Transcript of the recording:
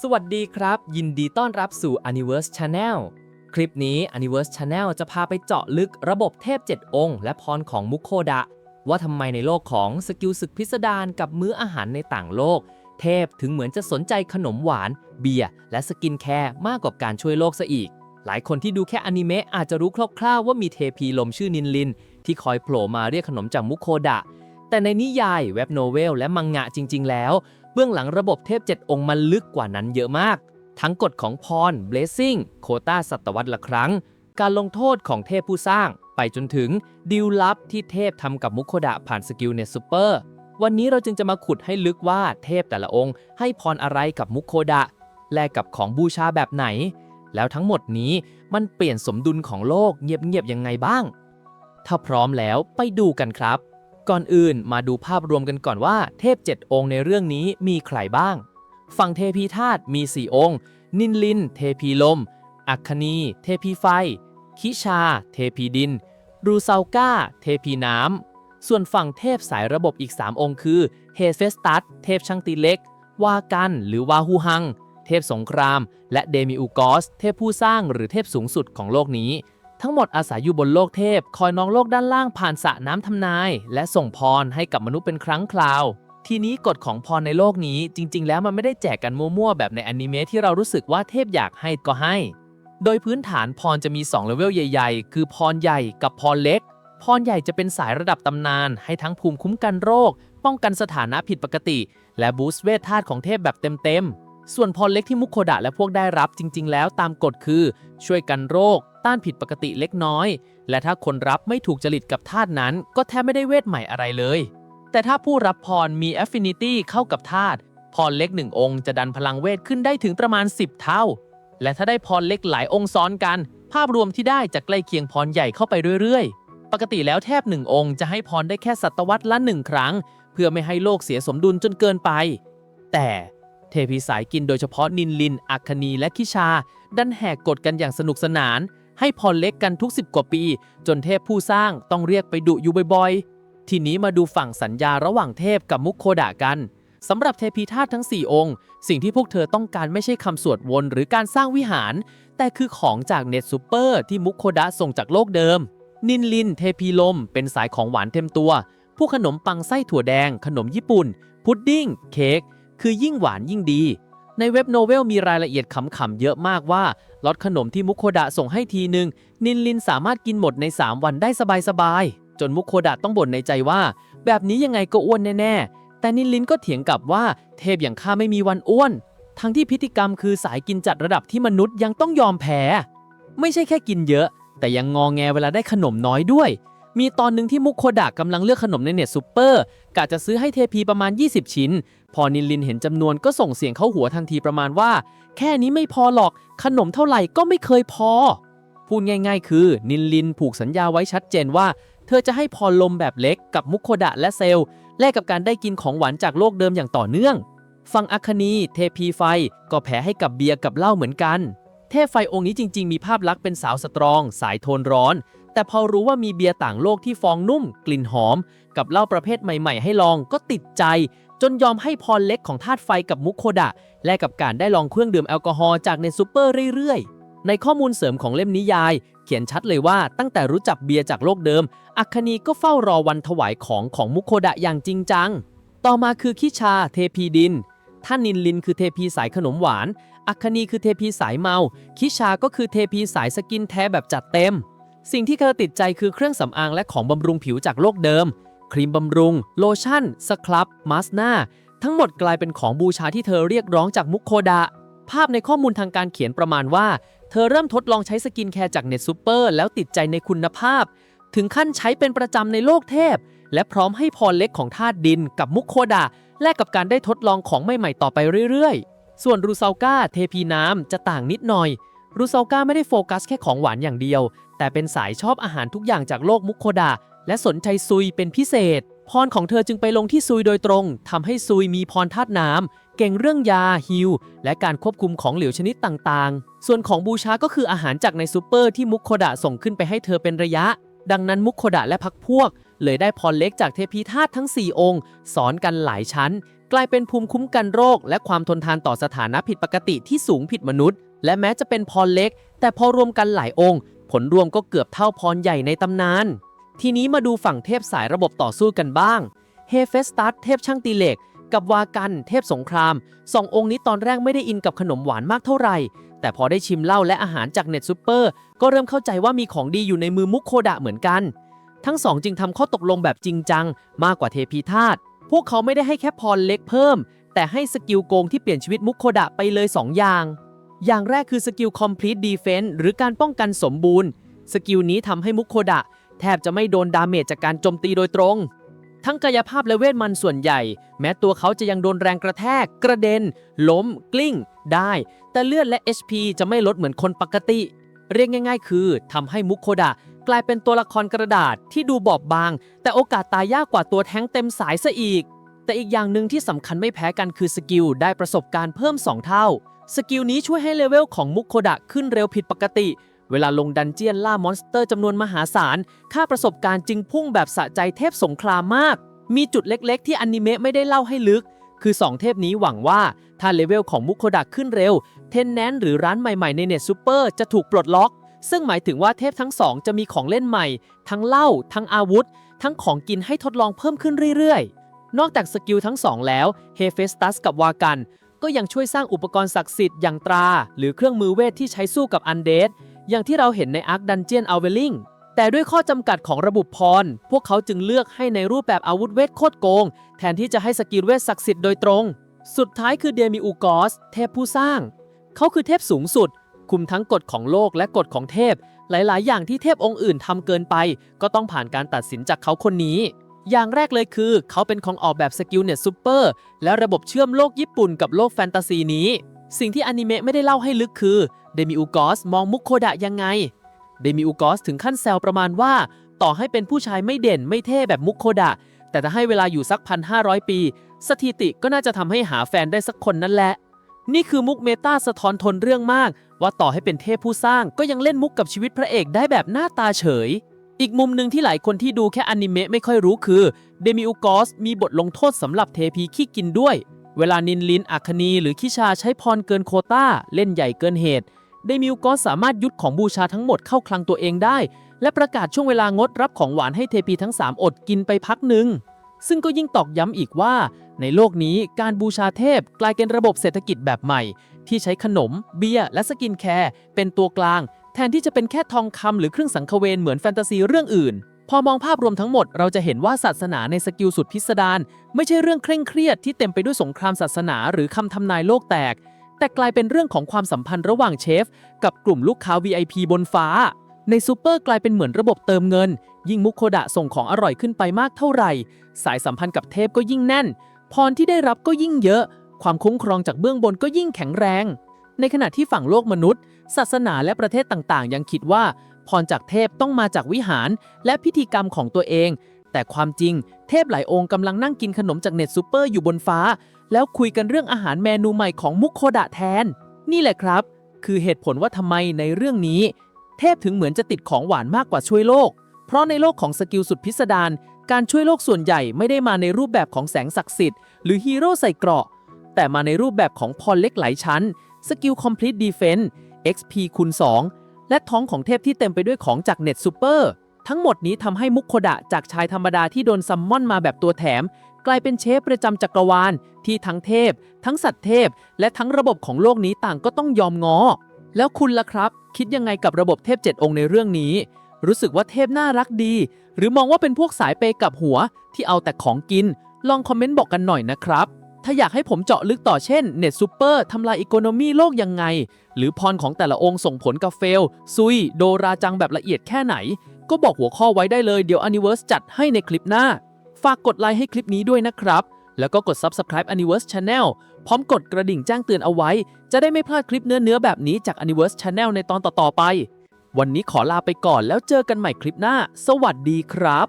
สวัสดีครับ ยินดีต้อนรับสู่ Universe Channel คลิปนี้ Universe Channel จะพาไปเจาะลึกระบบเทพ 7 องค์ และพรของมุคโคดะ ว่าทำไมในโลกของสกิลศึกพิสดารกับมื้ออาหารในต่างโลก เทพถึงเหมือนจะสนใจขนมหวาน เบียร์และสกินแคร์มากกว่าการช่วยโลกซะอีก หลายคนที่ดูแค่อนิเมะอาจจะรู้คร่าวๆว่ามีเทพีลมชื่อนินลิน ที่คอยโผล่มาเรียกขนมจากมุคโคดะ แต่ในนิยายเว็บโนเวลและมังงะจริง ๆ แล้ว เบื้องหลังระบบเทพ 7 องค์มันลึกกว่านั้นเยอะมาก ทั้งกฎของพร blessing โคต้าสัตวรรษละครั้ง การลงโทษของเทพผู้สร้าง ไปจนถึงดีลลับที่เทพทำกับมุคโคดะผ่านสกิลเนซูเปอร์ วันนี้เราจึงจะมาขุดให้ลึกว่าเทพแต่ละองค์ ให้พรอะไรกับมุคโคดะ แลกกับของบูชาแบบไหน แล้วทั้งหมดนี้มันเปลี่ยนสมดุลของโลกเงียบๆยังไงบ้าง ถ้าพร้อมแล้วไปดูกันครับ ก่อนอื่นมาดูภาพรวมกันก่อนว่าเทพ 7 องค์ในเรื่องนี้มีใครบ้าง ฝั่งเทพีธาตุมี 4 องค์ นินลิน เทพีลม อัคคณีเทพีไฟ คิชา เทพีดิน รูซาก้า เทพีน้ำ ส่วนฝั่งเทพสายระบบอีก 3 องค์คือ เฮเฟสตัส เทพช่างตีเล็ก วากัน หรือวาฮูฮัง เทพสงคราม และเดมิอุกอส เทพผู้สร้างหรือเทพสูงสุดของโลกนี้ ทั้งหมดอาศัยอยู่บนโลกเทพ คอยน้องโลกด้านล่างผ่านสระน้ำทำนาย และส่งพรให้กับมนุษย์เป็นครั้งคราว ทีนี้กฎของพรในโลกนี้จริง ๆ แล้วมันไม่ได้แจกกันมั่วๆแบบในอนิเมะที่เรารู้สึกว่าเทพอยากให้ก็ให้ โดยพื้นฐานพรจะมี2เลเวลใหญ่ ๆ คือพรใหญ่กับพรเล็ก พรใหญ่จะเป็นสายระดับตำนาน ให้ทั้งภูมิคุ้มกันโรค ป้องกันสถานะผิดปกติ และบูสต์เวทธาตุของเทพแบบเต็มๆ ส่วนพรเล็กที่มุคโคดะและพวกได้รับจริง ๆ แล้วตามกฎคือ ช่วยกันโรค ต้านผิดปกติเล็กน้อย และถ้าคนรับไม่ถูกจริตกับธาตุนั้น ก็แทบไม่ได้เวทใหม่อะไรเลย แต่ถ้าผู้รับพรมี affinity เข้ากับธาตุพรเล็กหนึ่งองค์จะดันพลังเวทขึ้นได้ถึงประมาณ 10 เท่า และถ้าได้พรเล็กหลายองค์ซ้อนกัน ภาพรวมที่ได้จะใกล้เคียงพรใหญ่เข้าไปเรื่อยๆ ปกติแล้วแทบหนึ่งองค์จะให้พรได้แค่ศตวรรษละหนึ่งครั้ง เพื่อไม่ให้โลกเสียสมดุลจนเกินไป แต่ เทพีสายกินโดยเฉพาะนินลิน อัคคณีและคิชา ดันแหกกฎกันอย่างสนุกสนาน ให้พรเล็กกันทุก10กว่าปี จนเทพผู้สร้างต้องเรียกไปดุอยู่บ่อยๆ ทีนี้มาดูฝั่งสัญญาระหว่างเทพกับมุคโคดะกันสำหรับเทพีธาตุทั้ง 4 องค์ สิ่งที่พวกเธอต้องการไม่ใช่คำสวดวนหรือการสร้างวิหาร แต่คือของจากเน็ตซูเปอร์ที่มุคโคดะส่งจากโลกเดิม นินลิน เทพีลม เป็นสายของหวานเต็มตัวผู้ขนมปังไส้ถั่วแดง ขนมญี่ปุ่น พุดดิ้ง เค้ก คือยิ่งหวานยิ่งดี ในเว็บโนเวลมีรายละเอียดขำๆเยอะมากว่าล็อตขนมที่มุคโคดะส่งให้ทีหนึ่งนินลินสามารถกินหมดใน 3 วันได้สบายๆจนมุคโคดะต้องบ่นในใจว่า แบบนี้ยังไงก็อ้วนแน่ๆ แต่นินลินก็เถียงกลับว่า เทพอย่างข้าไม่มีวันอ้วน ทั้งที่พิธีกรรมคือสายกินจัดระดับที่มนุษย์ยังต้องยอมแพ้ ไม่ใช่แค่กินเยอะ แต่ยังงองแงเวลาได้ขนมน้อยด้วย มีตอนหนึ่งที่มุคโคดะกำลังเลือกขนมในเน็ตซูเปอร์กะจะซื้อให้เทพีประมาณ 20 ชิ้น พอนินลินเห็นจำนวนก็ส่งเสียงเข้าหัวทันทีประมาณว่า แค่นี้ไม่พอหรอก ขนมเท่าไหร่ก็ไม่เคยพอ พูดง่าย ๆ คือ นินลินผูกสัญญาไว้ชัดเจนว่า เธอจะให้พรลมแบบเล็กกับมุคโคดะและเซลแลกกับการได้กินของหวานจากโลกเดิมอย่างต่อเนื่องฟังอัคคณีเทพีไฟก็แพ้ให้กับเบียร์กับเหล้าเหมือนกัน เทพไฟองค์นี้จริง ๆ มีภาพลักษณ์เป็นสาวสตรอง สายโทนร้อน แต่พอรู้ว่ามีเบียร์ต่างโลกที่ฟองนุ่ม กลิ่นหอม กับเหล้าประเภทใหม่ๆ ให้ลองก็ติดใจ จนยอมให้พรเล็กของธาตุไฟกับมุคโคดะ แลกกับการได้ลองเครื่องดื่มแอลกอฮอล์จากเนซูเปอร์เรื่อยๆ ในข้อมูลเสริมของเล่มนิยาย เขียนชัดเลยว่าตั้งแต่รู้จักเบียร์จากโลกเดิม อัคคณีก็เฝ้ารอวันถวายของของมุคโคดะอย่างจริงจัง ต่อมาคือคิชาเทพีดินท่านนินลินคือเทพีสายขนมหวาน อัคคณีคือเทพีสายเมา คิชาก็คือเทพีสายสกินแท้แบบจัดเต็ม สิ่งที่เธอติดใจคือเครื่องสำอางและของบำรุงผิวจากโลกเดิม ครีมบำรุง โลชั่น สครับมาส์หน้า ทั้งหมดกลายเป็นของบูชาที่เธอเรียกร้องจากมุคโคดะ ภาพในข้อมูลทางการเขียนประมาณว่า เธอเริ่มทดลองใช้สกินแคร์จากเน็ตซูเปอร์แล้วติดใจในคุณภาพ ถึงขั้นใช้เป็นประจำในโลกเทพ และพร้อมให้พรเล็กของธาตุดิน กับมุคโคดะแลกกับการได้ทดลองของใหม่ๆต่อไปเรื่อยๆ ส่วนรูซาก้าเทพีน้ำจะต่างนิดหน่อยรูซาก้าไม่ได้โฟกัสแค่ของหวานอย่างเดียว แต่เป็นสายชอบอาหารทุกอย่างจากโลกมุคโคดะและสนใจซุยเป็นพิเศษ พรของเธอจึงไปลงที่ซุยโดยตรงทำให้ซุยมีพรธาตุน้ำเก่งเรื่องยาฮิลและการควบคุมของเหลวชนิดต่างๆ ส่วนของบูชาก็คืออาหารจากในซูเปอร์ที่มุคโคดะส่งขึ้นไปให้เธอเป็นระยะ ดังนั้นมุคโคดะและพักพวก เลยได้พรเล็กจากเทพีธาตุทั้ง 4 องค์ สอนกันหลายชั้น กลายเป็นภูมิคุ้มกันโรค และความทนทานต่อสถานะผิดปกติที่สูงผิดมนุษย์ และแม้จะเป็นพรเล็ก แต่พอรวมกันหลายองค์ ผลรวมก็เกือบเท่าพรใหญ่ในตำนาน ทีนี้มาดูฝั่งเทพสายระบบต่อสู้กันบ้าง เฮเฟสตัสเทพช่างตีเหล็ก กับวากันเทพสงครามสององค์นี้ตอนแรกไม่ได้อินกับขนมหวานมากเท่าไหร่ แต่พอได้ชิมเหล้าและอาหารจากเน็ตซูเปอร์ ก็เริ่มเข้าใจว่ามีของดีอยู่ในมือมุกโคดะเหมือนกัน ทั้งสองจึงทำข้อตกลงแบบจริงจัง มากกว่าเทพีธาตุ พวกเขาไม่ได้ให้แค่พรเล็กเพิ่ม แต่ให้สกิลโกงที่เปลี่ยนชีวิตมุกโคดะไปเลย 2 อย่าง อย่างแรกคือสกิล complete defense หรือการป้องกันสมบูรณ์ สกิลนี้ทำให้มุกโคดะ แทบจะไม่โดนดาเมจจากการโจมตีโดยตรง ทั้งกายภาพและเวทมันส่วนใหญ่ แม้ตัวเขาจะยังโดนแรงกระแทก กระเด็น ล้ม กลิ้ง ได้ แต่เลือดและ HP จะไม่ลดเหมือนคนปกติ เรียกง่าย ๆ คือทำให้มุกโคดะ กลายเป็นตัวละครกระดาษที่ดูบอบบาง แต่โอกาสตายยากกว่าตัวแท้งเต็มสายซะอีก แต่อีกอย่างหนึ่งที่สำคัญไม่แพ้กันคือสกิลได้ประสบการณ์เพิ่ม 2 เท่า สกิลนี้ช่วยให้เลเวลของมุกโคดะขึ้นเร็วผิดปกติ เวลาลงดันเจียนล่ามอนสเตอร์จำนวนมหาศาล ค่าประสบการณ์จึงพุ่งแบบสะใจเทพสงครามมาก มีจุดเล็กๆ ที่อนิเมะไม่ได้เล่าให้ลึก คือ 2 เทพนี้หวังว่า ถ้าเลเวลของมุกโคดะขึ้นเร็ว เทนแนนหรือร้านใหม่ๆในเน็ตซูเปอร์จะถูกปลดล็อก ซึ่งหมายถึงว่าเทพทั้งสองจะมีของเล่นใหม่ ทั้งเหล้าทั้งอาวุธ ทั้งของกินให้ทดลองเพิ่มขึ้นเรื่อยๆนอกจากสกิลทั้งสองแล้ว เฮเฟสตัสกับวากัน ก็ยังช่วยสร้างอุปกรณ์ศักดิ์สิทธิ์อย่างตรา หรือเครื่องมือเวทที่ใช้สู้กับอันเดดอย่างที่เราเห็นในอาร์คดันเจียนอัลเวลิงแต่ด้วยข้อจำกัดของระบบพร พวกเขาจึงเลือกให้ในรูปแบบอาวุธเวทโคตรโกง แทนที่จะให้สกิลเวทศักดิ์สิทธิ์โดยตรง สุดท้ายคือเดมิอูกอส เทพผู้สร้าง เขาคือเทพสูงสุด คุมทั้งกฎของโลกและกฎของเทพ หลาย ๆ อย่างที่เทพองค์อื่นทำเกินไป ก็ต้องผ่านการตัดสินจากเขาคนนี้ อย่างแรกเลยคือ เขาเป็นของออกแบบสกิลเน็ตซูเปอร์และระบบเชื่อมโลกญี่ปุ่นกับโลกแฟนตาซีนี้ สิ่งที่อนิเมะไม่ได้เล่าให้ลึกคือเดมิอูกอสมองมุกโคดะยังไง เดมิอูกอสถึงขั้นแซวประมาณว่า ต่อให้เป็นผู้ชายไม่เด่นไม่เท่แบบมุกโคดะ แต่ถ้าให้เวลาอยู่สักพันห้าร้อยปี สถิติก็น่าจะทำให้หาแฟนได้สักคนนั่นแหละ นี่คือมุกเมตาสะท้อนทนเรื่องมาก ว่าต่อให้เป็นเทพผู้สร้างก็ยังเล่นมุกกับชีวิตพระเอกได้แบบหน้าตาเฉย อีกมุมหนึ่งที่หลายคนที่ดูแค่อนิเมะไม่ค่อยรู้คือเดมิอูกอสมีบทลงโทษสำหรับเทพีขี้กินด้วย เวลานินลินอัคนีหรือคิชาใช้พรเกินโคต้า เล่นใหญ่เกินเหตุเดมิวก็สามารถยุดของบูชาทั้งหมดเข้าคลังตัวเองได้ และประกาศช่วงเวลางดรับของหวานให้เทพีทั้ง 3 อดกินไปพักหนึ่งซึ่งก็ยิ่งตอกย้ำอีกว่า ในโลกนี้การบูชาเทพกลายเป็นระบบเศรษฐกิจแบบใหม่ ที่ใช้ขนม เบียร์และสกินแคร์เป็นตัวกลาง แทนที่จะเป็นแค่ทองคำหรือเครื่องสังคเวนเหมือนแฟนตาซีเรื่องอื่น พอมองภาพรวมทั้งหมดเราจะเห็นว่าศาสนาในสกิลสุดพิสดารไม่ใช่เรื่องเคร่งเครียดที่เต็มไปด้วยสงครามศาสนาหรือคำทำนายโลกแตก แต่กลายเป็นเรื่องของความสัมพันธ์ระหว่างเชฟ กับกลุ่มลูกค้า VIP บนฟ้า ในซูเปอร์กลายเป็นเหมือนระบบเติมเงิน ยิ่งมุกโคดะส่งของอร่อยขึ้นไปมากเท่าไหร่ สายสัมพันธ์กับเทพก็ยิ่งแน่น พรที่ได้รับก็ยิ่งเยอะ ความคุ้มครองจากเบื้องบนก็ยิ่งแข็งแรง ในขณะที่ฝั่งโลกมนุษย์ ศาสนาและประเทศต่างๆ ยังคิดว่า พรจากเทพต้องมาจากวิหาร และพิธีกรรมของตัวเอง แต่ความจริง เทพหลายองค์กำลังนั่งกินขนมจากเน็ตซูเปอร์อยู่บนฟ้า แล้วคุยกันเรื่องอาหารเมนูใหม่ของมุกโคดะแทน นี่แหละครับ คือเหตุผลว่าทำไมในเรื่องนี้ เทพถึงเหมือนจะติดของหวานมากกว่าช่วยโลก เพราะในโลกของสกิลสุดพิสดารการช่วยโลกส่วนใหญ่ไม่ได้มาในรูปแบบของแสงศักดิ์สิทธิ์หรือฮีโร่ใส่เกราะ แต่มาในรูปแบบของพรเล็กหลายชั้น สกิล Complete Defense XP คูณ2 และท้องของเทพที่เต็มไปด้วยของจากเน็ตซูเปอร์ทั้งหมดนี้ทำให้มุกโคดะจากชายธรรมดาที่โดนซัมมอนมาแบบตัวแถม กลายเป็นเชฟประจำจักรวาล ที่ทั้งเทพ ทั้งสัตว์เทพ และทั้งระบบของโลกนี้ต่างก็ต้องยอมงอ แล้วคุณล่ะครับ คิดยังไงกับระบบเทพ7องค์ในเรื่องนี้ รู้สึกว่าเทพน่ารักดี หรือมองว่าเป็นพวกสายเปย์กับหัวที่เอาแต่ของกิน ลองคอมเมนต์บอกกันหน่อยนะครับ ถ้าอยากให้ผมเจาะลึกต่อเช่น เน็ตซูเปอร์ทำลายอีโคโนมีโลกยังไง หรือพรของแต่ละองค์ส่งผลกับเฟล ซุย โดราจังแบบละเอียดแค่ไหน ก็บอกหัวข้อไว้ได้เลยเดี๋ยว Universe จัดให้ในคลิปหน้า ฝากกดไลค์ให้คลิปนี้ด้วยนะครับ แล้วก็กด Subscribe Universe Channel พร้อมกดกระดิ่งแจ้งเตือนเอาไว้ จะได้ไม่พลาดคลิปเนื้อๆแบบนี้จาก Universe Channel ในตอนต่อๆไป วันนี้ขอลาไปก่อนแล้วเจอกันใหม่คลิปหน้า สวัสดีครับ